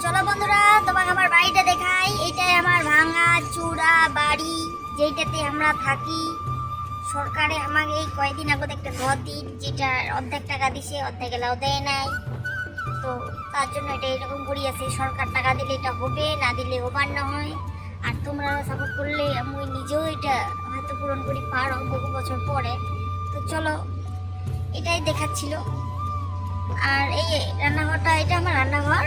চলো বন্ধুরা, তোমাকে আমার বাড়িটা দেখাই। এটাই আমার ভাঙা চূড়া বাড়ি, যেইটাতে আমরা থাকি। সরকারে আমাকে এই কয়েকদিন আগত একটা ঘর দিন, যেটা অর্ধেক টাকা দিছে, অর্ধেক এলাও দেয় নাই। তো তার জন্য এটা এরকম করি আছে, সরকার টাকা দিলে এটা হবে, না দিলে ওভার না হয়। আর তোমরা সাপোর্ট করলে আমি নিজেও এটা হয়তো পূরণ করি পারো বহু বছর পরে। তো চলো, এটাই দেখাচ্ছিল। আর এই রান্নাঘরটা, এটা আমার রান্নাঘর।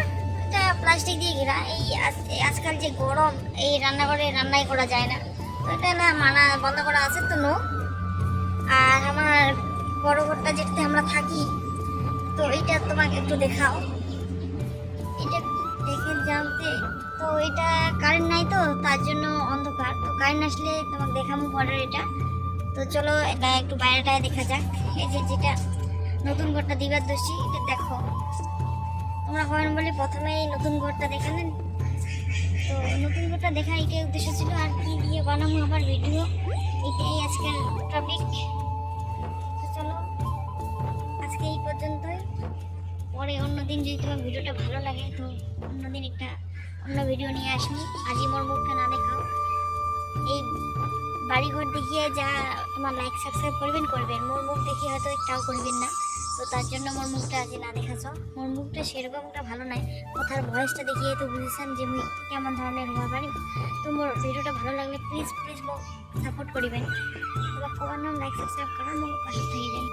প্লাস্টিক দিয়ে ঘেরা। এই আজ- আজকাল যে গরম, এই রান্নাঘরে রান্নাই করা যায় না। তো এটা না মানা বন্ধ করা আছে তো নো আর আমার বড় ঘরটা যেটাতে আমরা থাকি, তো এইটা তোমাকে একটু দেখাও। এটা দেখে জানতে, তো এটা কারেন্ট নাই তো, তার জন্য অন্ধকার। তো কারেন্ট আসলে তোমাকে দেখাবো পরের এটা। তো চলো, এটা একটু বাইরেটায় দেখা যাক। এই যে যেটা নতুন ঘরটা দিবার দোষী এটা দেখো। তোমরা কমেন্ট বলে প্রথমে নতুন ঘরটা দেখে নেন। তো নতুন ঘরটা দেখার এটাই উদ্দেশ্য ছিল, আর কি দিয়ে বানাবো আবার ভিডিও এটাই আজকের টপিক তো চলো, আজকে এই পর্যন্তই। পরে অন্যদিন যদি তোমার ভিডিওটা ভালো লাগে, তো অন্যদিন একটা অন্য ভিডিও নিয়ে আসব। আজই মোর মুখটা না দেখাও। এই বাড়িঘর দেখিয়ে যা তোমার লাইক সাবস্ক্রাইব করবেন করবেন। মোর মুখ দেখিয়ে হয়তো একটাও করবেন না। তো তার জন্য মোর মুখটা আজ না দেখাছ মোর মুখটা সেরকমটা ভালো নাই। কথার ভয়েসটা দেখিয়ে তো বুঝেছেন যে মুই কেমন ধরনের হওয়া পারি। তো মোর ভিডিওটা ভালো লাগলে প্লিজ প্লিজ মোক সাপোর্ট করিবেন। তোমার কবার নাম লাইক সাবস্ক্রাইব করার মোক পাশে থেকে যান